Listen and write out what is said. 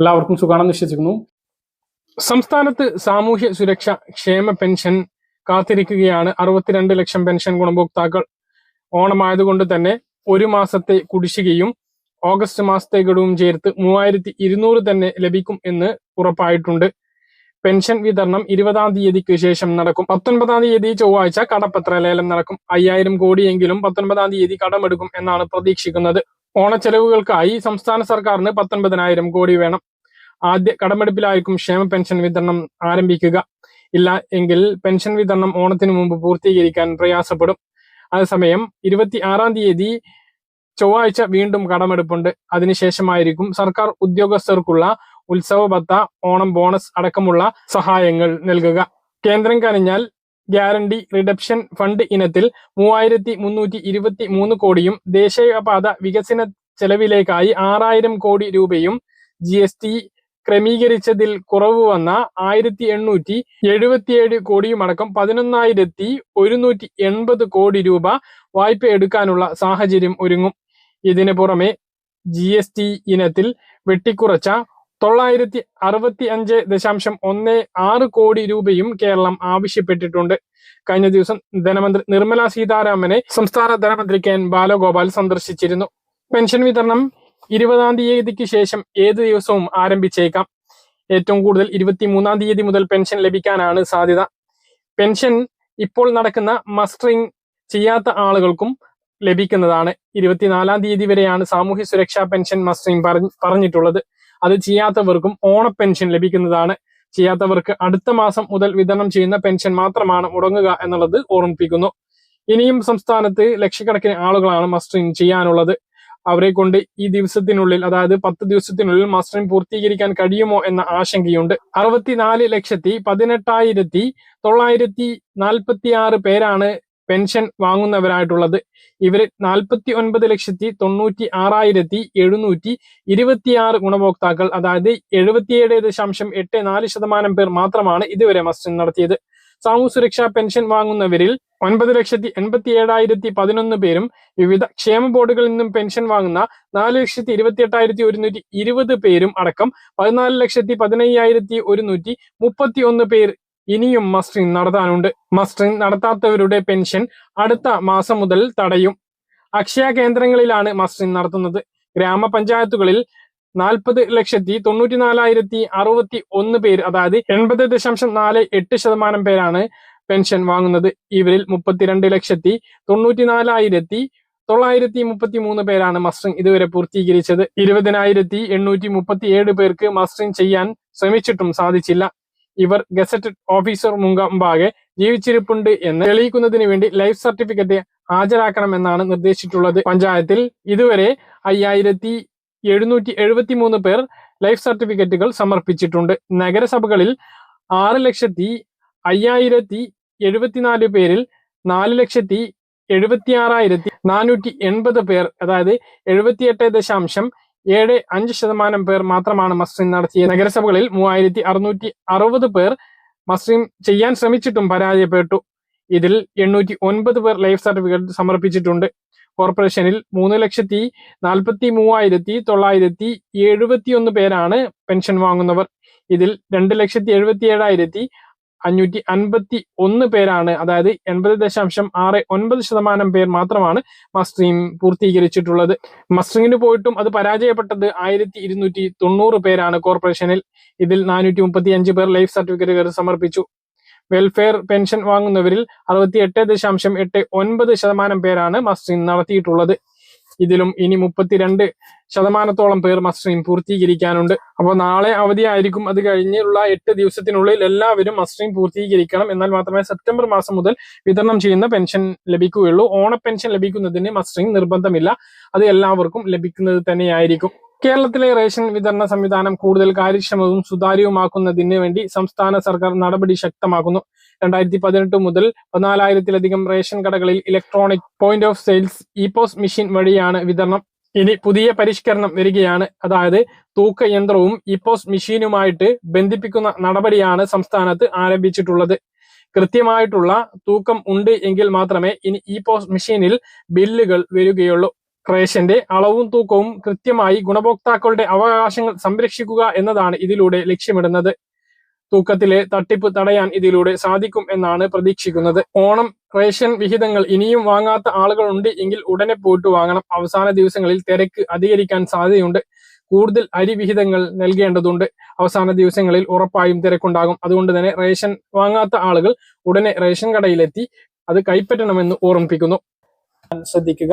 എല്ലാവർക്കും സുഖമാണെന്ന് വിശ്വസിക്കുന്നു. സംസ്ഥാനത്ത് സാമൂഹ്യ സുരക്ഷ ക്ഷേമ പെൻഷൻ കാത്തിരിക്കുകയാണ്. അറുപത്തിരണ്ട് ലക്ഷം പെൻഷൻ ഗുണഭോക്താക്കൾ ഓണമായതുകൊണ്ട് തന്നെ ഒരു മാസത്തെ കുടിശ്ശികയും ഓഗസ്റ്റ് മാസത്തെ ഗഡുവും ചേർത്ത് മൂവായിരത്തി ഇരുന്നൂറ് തന്നെ ലഭിക്കും എന്ന് ഉറപ്പായിട്ടുണ്ട്. പെൻഷൻ വിതരണം ഇരുപതാം തീയതിക്ക് ശേഷം നടക്കും. പത്തൊൻപതാം തീയതി ചൊവ്വാഴ്ച കടപ്പത്ര ലേലം നടക്കും. അയ്യായിരം കോടിയെങ്കിലും പത്തൊൻപതാം തീയതി കടമെടുക്കും എന്നാണ് പ്രതീക്ഷിക്കുന്നത്. ഓണച്ചെലവുകൾക്കായി സംസ്ഥാന സർക്കാരിന് പത്തൊൻപതിനായിരം കോടി വേണം. ആദ്യ കടമെടുപ്പിലായിരിക്കും ക്ഷേമ പെൻഷൻ വിതരണം ആരംഭിക്കുക. ഇല്ല എങ്കിൽ പെൻഷൻ വിതരണം ഓണത്തിന് മുമ്പ് പൂർത്തീകരിക്കാൻ പ്രയാസപ്പെടും. അതേസമയം ഇരുപത്തി ആറാം തീയതി ചൊവ്വാഴ്ച വീണ്ടും കടമെടുപ്പുണ്ട്. അതിനുശേഷമായിരിക്കും സർക്കാർ ഉദ്യോഗസ്ഥർക്കുള്ള ഉത്സവ ഭത്ത ഓണം ബോണസ് അടക്കമുള്ള സഹായങ്ങൾ നൽകുക. കേന്ദ്രം കനിഞ്ഞാൽ ഗ്യാരണ്ടി റിഡപ്ഷൻ ഫണ്ട് ഇനത്തിൽ മൂവായിരത്തി മുന്നൂറ്റി ഇരുപത്തി മൂന്ന് കോടിയും ദേശീയപാത വികസന ചെലവിലേക്കായി ആറായിരം കോടി രൂപയും ജി എസ് ടി ക്രമീകരിച്ചതിൽ കുറവ് വന്ന ആയിരത്തി എണ്ണൂറ്റി എഴുപത്തിയേഴ് കോടിയുമടക്കം പതിനൊന്നായിരത്തി ഒരുന്നൂറ്റി എൺപത് കോടി രൂപ വായ്പ എടുക്കാനുള്ള സാഹചര്യം ഒരുങ്ങും. ഇതിനു പുറമെ ജി എസ് ടി ഇനത്തിൽ വെട്ടിക്കുറച്ച തൊള്ളായിരത്തി അറുപത്തി അഞ്ച് ദശാംശം ഒന്ന് ആറ് കോടി രൂപയും കേരളം ആവശ്യപ്പെട്ടിട്ടുണ്ട്. കഴിഞ്ഞ ദിവസം ധനമന്ത്രി നിർമ്മല സീതാരാമനെ സംസ്ഥാന ധനമന്ത്രി കെ എൻ ബാലഗോപാൽ സന്ദർശിച്ചിരുന്നു. പെൻഷൻ വിതരണം ഇരുപതാം തീയതിക്ക് ശേഷം ഏത് ദിവസവും ആരംഭിച്ചേക്കാം. ഏറ്റവും കൂടുതൽ ഇരുപത്തി മൂന്നാം തീയതി മുതൽ പെൻഷൻ ലഭിക്കാനാണ് സാധ്യത. പെൻഷൻ ഇപ്പോൾ നടക്കുന്ന മസ്റ്ററിംഗ് ചെയ്യാത്ത ആളുകൾക്കും ലഭിക്കുന്നതാണ്. ഇരുപത്തിനാലാം തീയതി വരെയാണ് സാമൂഹ്യ സുരക്ഷാ പെൻഷൻ മസ്റ്ററിംഗ് പറഞ്ഞിട്ടുള്ളത്. അത് ചെയ്യാത്തവർക്കും ഓണ പെൻഷൻ ലഭിക്കുന്നതാണ്. ചെയ്യാത്തവർക്ക് അടുത്ത മാസം മുതൽ വിതരണം ചെയ്യുന്ന പെൻഷൻ മാത്രമാണ് മുടങ്ങുക എന്നുള്ളത് ഓർമ്മിപ്പിക്കുന്നു. ഇനിയും സംസ്ഥാനത്ത് ലക്ഷക്കണക്കിന് ആളുകളാണ് മസ്റ്ററിംഗ് ചെയ്യാനുള്ളത്. അവരെ കൊണ്ട് ഈ ദിവസത്തിനുള്ളിൽ അതായത് പത്ത് ദിവസത്തിനുള്ളിൽ മസ്റ്ററിംഗ് പൂർത്തീകരിക്കാൻ കഴിയുമോ എന്ന ആശങ്കയുണ്ട്. അറുപത്തിനാല് ലക്ഷത്തി പതിനെട്ടായിരത്തി തൊള്ളായിരത്തി നാൽപ്പത്തി ആറ് പേരാണ് പെൻഷൻ വാങ്ങുന്നവരായിട്ടുള്ളത്. ഇവർ നാൽപ്പത്തി ഒൻപത് ലക്ഷത്തി തൊണ്ണൂറ്റി ആറായിരത്തി എഴുന്നൂറ്റി ഇരുപത്തിയാറ് ഗുണഭോക്താക്കൾ അതായത് എഴുപത്തിയേഴ് ദശാംശം എട്ട് നാല് ശതമാനം പേർ മാത്രമാണ് ഇതുവരെ മസ്റ്ററിംഗ് നടത്തിയത്. സാമൂഹ്യ സുരക്ഷാ പെൻഷൻ വാങ്ങുന്നവരിൽ ഒൻപത് ലക്ഷത്തി എൺപത്തി ഏഴായിരത്തി പതിനൊന്ന് പേരും വിവിധ ക്ഷേമ ബോർഡുകളിൽ നിന്നും പെൻഷൻ വാങ്ങുന്ന നാല് ലക്ഷത്തി ഇരുപത്തി എട്ടായിരത്തി ഒരുന്നൂറ്റി ഇരുപത് പേരും അടക്കം പതിനാല് ലക്ഷത്തി പതിനയ്യായിരത്തി ഒരുന്നൂറ്റി മുപ്പത്തി ഒന്ന് പേർ ഇനിയും മസ്റ്ററിംഗ് നടത്താനുണ്ട്. മസ്റ്ററിംഗ് നടത്താത്തവരുടെ പെൻഷൻ അടുത്ത മാസം മുതൽ തടയും. അക്ഷയ കേന്ദ്രങ്ങളിലാണ് മസ്റ്ററിംഗ് നടത്തുന്നത്. ഗ്രാമപഞ്ചായത്തുകളിൽ നാൽപ്പത് ലക്ഷത്തി തൊണ്ണൂറ്റി നാലായിരത്തി അറുപത്തി ഒന്ന് പേര് അതായത് എൺപത് ദശാംശം നാല് എട്ട് ശതമാനം പേരാണ് പെൻഷൻ വാങ്ങുന്നത്. ഇവരിൽ മുപ്പത്തിരണ്ട് ലക്ഷത്തി തൊണ്ണൂറ്റി നാലായിരത്തി തൊള്ളായിരത്തി മുപ്പത്തി മൂന്ന് പേരാണ് മസ്റ്ററിംഗ് ഇതുവരെ പൂർത്തീകരിച്ചത്. ഇരുപതിനായിരത്തി എണ്ണൂറ്റി മുപ്പത്തി ഏഴ് പേർക്ക് മസ്റ്ററിംഗ് ചെയ്യാൻ ശ്രമിച്ചിട്ടും സാധിച്ചില്ല. ഇവർ ഗസറ്റഡ് ഓഫീസർ മുമ്പാകെ ജീവിച്ചിരിപ്പുണ്ട് എന്ന് തെളിയിക്കുന്നതിന് വേണ്ടി ലൈഫ് സർട്ടിഫിക്കറ്റ് ഹാജരാക്കണമെന്നാണ് നിർദ്ദേശിച്ചിട്ടുള്ളത്. പഞ്ചായത്തിൽ ഇതുവരെ അയ്യായിരത്തി എഴുന്നൂറ്റി എഴുപത്തി മൂന്ന് പേർ ലൈഫ് സർട്ടിഫിക്കറ്റുകൾ സമർപ്പിച്ചിട്ടുണ്ട്. നഗരസഭകളിൽ ആറ് ലക്ഷത്തി അയ്യായിരത്തി എഴുപത്തിനാല് പേരിൽ നാല് ലക്ഷത്തി എഴുപത്തി ആറായിരത്തി നാനൂറ്റി എൺപത് പേർ അതായത് എഴുപത്തിയെട്ട് ദശാംശം ഏഴ് അഞ്ച് ശതമാനം പേർ മാത്രമാണ് മസ്ലിം നടത്തിയത് നഗരസഭകളിൽ മൂവായിരത്തി അറുന്നൂറ്റി അറുപത് പേർ മസ്ലിം ചെയ്യാൻ ശ്രമിച്ചിട്ടും പരാജയപ്പെട്ടു. ഇതിൽ എണ്ണൂറ്റി ഒൻപത് പേർ ലൈഫ് സർട്ടിഫിക്കറ്റ് സമർപ്പിച്ചിട്ടുണ്ട്. കോർപ്പറേഷനിൽ മൂന്ന് ലക്ഷത്തി നാൽപ്പത്തി മൂവായിരത്തി തൊള്ളായിരത്തി എഴുപത്തി ഒന്ന് പേരാണ് പെൻഷൻ വാങ്ങുന്നവർ. ഇതിൽ രണ്ട് ലക്ഷത്തി എഴുപത്തി ഏഴായിരത്തി അഞ്ഞൂറ്റി അൻപത്തി ഒന്ന് പേരാണ്. അതായത് എൺപത് ദശാംശം ആറ് ഒൻപത് ശതമാനം പേർ മാത്രമാണ് മസ്റ്ററിംഗ് പൂർത്തീകരിച്ചിട്ടുള്ളത്. മസ്റ്ററിംഗിന് പോയിട്ടും അത് പരാജയപ്പെട്ടത് ആയിരത്തി ഇരുന്നൂറ്റി തൊണ്ണൂറ് പേരാണ് കോർപ്പറേഷനിൽ. ഇതിൽ നാനൂറ്റി മുപ്പത്തി അഞ്ച് പേർ ലൈഫ് സർട്ടിഫിക്കറ്റുകൾ സമർപ്പിച്ചു. വെൽഫെയർ പെൻഷൻ വാങ്ങുന്നവരിൽ അറുപത്തി എട്ട് ദശാംശം എട്ട് ഒൻപത് ശതമാനം പേരാണ് മസ്റ്ററിംഗ് നടത്തിയിട്ടുള്ളത്. ഇതിലും ഇനി മുപ്പത്തിരണ്ട് ശതമാനത്തോളം പേർ മസ്ട്രീം പൂർത്തീകരിക്കാനുണ്ട്. അപ്പോൾ നാളെ അവധിയായിരിക്കും. അത് കഴിഞ്ഞുള്ള എട്ട് ദിവസത്തിനുള്ളിൽ എല്ലാവരും മസ്ട്രീം പൂർത്തീകരിക്കണം. എന്നാൽ മാത്രമേ സെപ്റ്റംബർ മാസം മുതൽ വിതരണം ചെയ്യുന്ന പെൻഷൻ ലഭിക്കുകയുള്ളൂ. ഓണ പെൻഷൻ ലഭിക്കുന്നതിന് മസ്ട്രീം നിർബന്ധമില്ല. അത് എല്ലാവർക്കും ലഭിക്കുന്നത് തന്നെയായിരിക്കും. കേരളത്തിലെ റേഷൻ വിതരണ സംവിധാനം കൂടുതൽ കാര്യക്ഷമവും സുതാര്യവുമാക്കുന്നതിന് വേണ്ടി സംസ്ഥാന സർക്കാർ നടപടി ശക്തമാക്കുന്നു. രണ്ടായിരത്തി പതിനെട്ട് മുതൽ പതിനാലായിരത്തിലധികം റേഷൻ കടകളിൽ electronic point of sales ePOS machine വഴിയാണ് വിതരണം. ഇനി പുതിയ പരിഷ്കരണം വരികയാണ്. അതായത് തൂക്ക യന്ത്രവും ഇ പോസ്റ്റ് മെഷീനുമായിട്ട് ബന്ധിപ്പിക്കുന്ന നടപടിയാണ് സംസ്ഥാനത്ത് ആരംഭിച്ചിട്ടുള്ളത്. കൃത്യമായിട്ടുള്ള തൂക്കം ഉണ്ട് എങ്കിൽ മാത്രമേ ഇനി ഇ മെഷീനിൽ ബില്ലുകൾ വരികയുള്ളൂ. റേഷന്റെ അളവും തൂക്കവും കൃത്യമായി ഗുണഭോക്താക്കളുടെ അവകാശങ്ങൾ സംരക്ഷിക്കുക എന്നതാണ് ഇതിലൂടെ ലക്ഷ്യമിടുന്നത്. തൂക്കത്തിലെ തട്ടിപ്പ് തടയാൻ ഇതിലൂടെ സാധിക്കും എന്നാണ് പ്രതീക്ഷിക്കുന്നത്. ഓണം റേഷൻ വിഹിതങ്ങൾ ഇനിയും വാങ്ങാത്ത ആളുകളുണ്ട് എങ്കിൽ ഉടനെ പോയിട്ട് വാങ്ങണം. അവസാന ദിവസങ്ങളിൽ തിരക്ക് അധികരിക്കാൻ സാധ്യതയുണ്ട്. കൂടുതൽ അരി വിഹിതങ്ങൾ നൽകേണ്ടതുണ്ട്. അവസാന ദിവസങ്ങളിൽ ഉറപ്പായും തിരക്കുണ്ടാകും. അതുകൊണ്ട് തന്നെ റേഷൻ വാങ്ങാത്ത ആളുകൾ ഉടനെ റേഷൻ കടയിലെത്തി അത് കൈപ്പറ്റണമെന്ന് ഓർമ്മിപ്പിക്കുന്നു. ശ്രദ്ധിക്കുക.